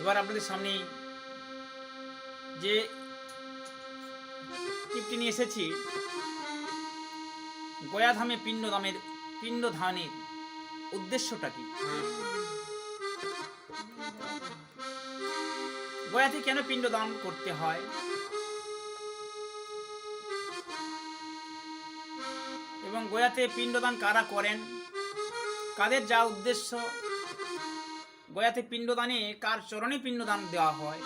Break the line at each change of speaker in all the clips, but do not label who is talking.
এবার আপনাদের সামনে যে টিপটি নিয়ে এসেছি গয়াধামে পিণ্ডদামের পিণ্ডধানের উদ্দেশ্যটা কি? গয়াতে কেন পিণ্ডদান করতে হয়? এবং গয়াতে পিণ্ডদান কারা করেন? কাদের যা উদ্দেশ্য? গয়াতে পিণ্ডদানে কার চরণে পিণ্ডদান দেওয়া হয়?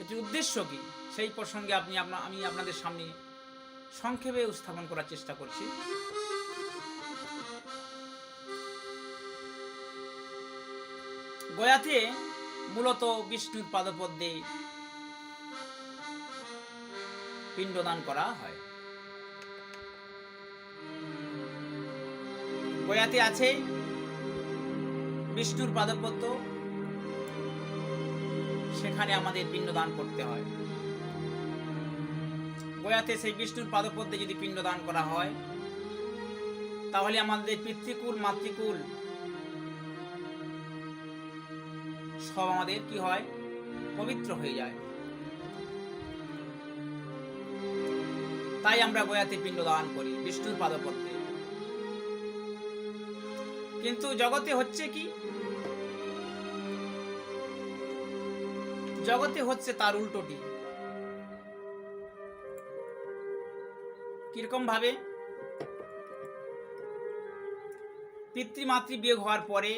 এটির উদ্দেশ্য কি? সেই প্রসঙ্গে আপনি আপনা- আমি আপনাদের সামনে সংক্ষেপে উপস্থাপন করার চেষ্টা করছি। গয়াতে মূলত বিষ্ণুর পাদপদ্মে পিণ্ডদান করা হয়। গয়াতে আছে বিষ্ণুর পাদপদ্ম। সেখানে আমাদের পিণ্ডদান করতে হয়। গয়াতে সেই বিষ্ণুর পাদপদ্মে যদি পিণ্ডদান করা হয়, তাহলে আমাদের পিতৃকুল, মাতৃকুল সব আমাদের কি হয়? পবিত্র হয়ে যায়। তাই আমরা গয়াতে পিণ্ডদান করি, বিষ্ণুর পাদপদ্মে। কিন্তু জগতে হচ্ছে কি? জগতে হচ্ছে তার উল্টোটি কীরকম ভাবে? পিতৃমাতৃ বিয়োগ হওয়ার পরে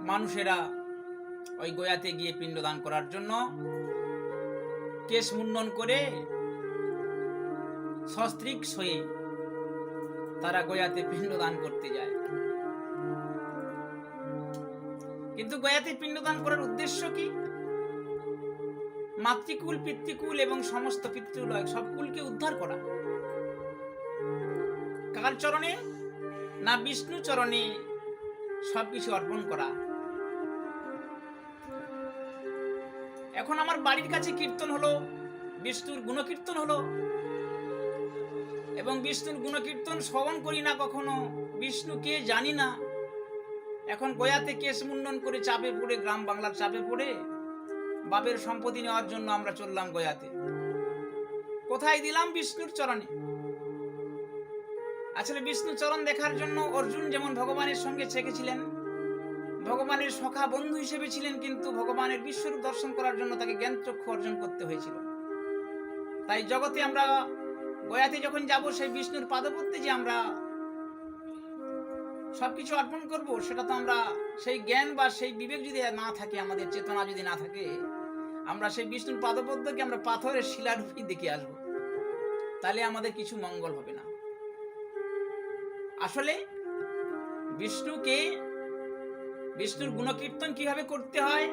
মানুষেরা ওই গয়াতে গিয়ে পিণ্ডদান করার জন্য কেশ মুন্ডন করে সস্ত্রিক হয়ে তারা গয়াতে পিণ্ডদান করতে যায়। কিন্তু গয়াতে পিণ্ডদান করার উদ্দেশ্য কি? মাতৃকুল, পিতৃকুল এবং সমস্ত পিতৃলয় সব কুলকে উদ্ধার করা। কার চরণে না বিষ্ণু চরণে সবকিছু অর্পণ করা। এখন আমার বাড়ির কাছে কীর্তন হলো, বিষ্ণুর গুণকীর্তন হলো এবং বিষ্ণুর গুণকীর্তন শ্রবণ করি না কখনো। বিষ্ণুকে জানি না। এখন গয়াতে কেশ মুন্ডন করে চাপে পড়ে, গ্রাম বাংলার চাপে পড়ে, বাপের সম্পত্তি নেওয়ার জন্য আমরা চললাম গয়াতে। কোথায় দিলাম বিষ্ণুর চরণে? আসলে বিষ্ণু চরণ দেখার জন্য অর্জুন যেমন ভগবানের সঙ্গে ছেকেছিলেন, ভগবানের সখা বন্ধু হিসেবে ছিলেন, কিন্তু ভগবানের বিশ্বরূপ দর্শন করার জন্য তাকে জ্ঞান চক্ষু অর্জন করতে হয়েছিল। তাই জগতে আমরা গয়াতে যখন যাব, সেই বিষ্ণুর পাদপত্যে যে আমরা সবকিছু অর্পণ করব, সেটা তো আমরা সেই জ্ঞান বা সেই বিবেক যদি না থাকে, আমাদের চেতনা যদি না থাকে, আমরা সেই বিষ্ণুর পাদপদ্মকে আমরা পাথরের শিলারূপী দেখে আসব। তাহলে আমাদের কিছু মঙ্গল হবে না। আসলে বিষ্ণুকে, বিষ্ণুর গুণকীর্তন কীভাবে করতে হয়,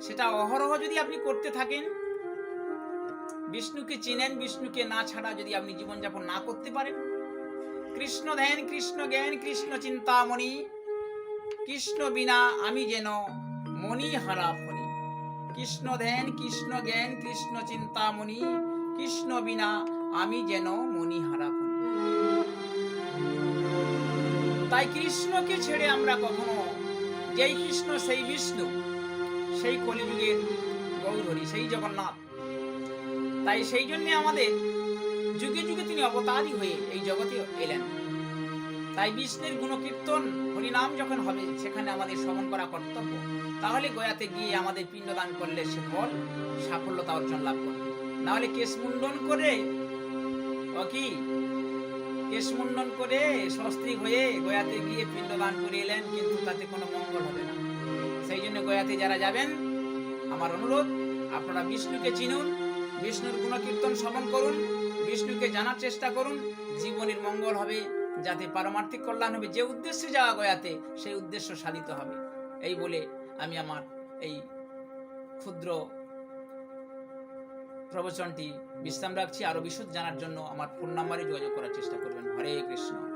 সেটা অহরহ যদি আপনি করতে থাকেন বিষ্ণুকে চিনেন, বিষ্ণুকে না ছাড়া যদি আপনি জীবনযাপন না করতে পারেন। কৃষ্ণ ধ্যান কৃষ্ণ জ্ঞান, কৃষ্ণ চিন্তামণি। কৃষ্ণ বিনা আমি যেন মণি হারা ফণি কৃষ্ণ ধ্যান কৃষ্ণ জ্ঞান, কৃষ্ণ চিন্তামণি। কৃষ্ণ বিনা আমি যেন মণি হারা ফণি তাই কৃষ্ণকে ছেড়ে আমরা কখনো যেই কৃষ্ণ, সেই বিষ্ণু, সেই কলিযুগের গৌরহরি, সেই জগন্নাথ তাই সেই জন্য আমাদের যুগে যুগে তিনি অবতারই হয়ে এই জগতে এলেন। তাই বিষ্ণুর গুণকীর্তন, হরিনাম যখন হবে, সেখানে আমাদের শ্রবণ করা কর্তব্য। তাহলে গয়াতে গিয়ে আমাদের পিণ্ডদান করলে সে ফল, সাফল্যতা অর্জন লাভ করবে। নাহলে কেশ মুন্ডন করে কি? কেশ মুন্ডন করে সস্ত্রীক হয়ে গয়াতে গিয়ে পিণ্ডদান করে এলেন, কিন্তু তাতে কোনো মঙ্গল হবে না। সেই জন্য গয়াতে যারা যাবেন, আমার অনুরোধ, আপনারা বিষ্ণুকে চিনুন বিষ্ণুর গুণকীর্তন শ্রবণ করুন, বিষ্ণুকে জানার চেষ্টা করুন, জীবনের মঙ্গল হবে, যাতে পারমার্থিক কল্যাণ হবে, যে উদ্দেশ্যে যাওয়া গয়াতে, সেই উদ্দেশ্য সাধিত হবে। এই বলে আমি আমার এই ক্ষুদ্র প্রবচনটি বিশ্রাম রাখছি। আরও বিশদ জানার জন্য আমার ফোন নাম্বারে যোগাযোগ করার চেষ্টা করবেন। হরে কৃষ্ণ।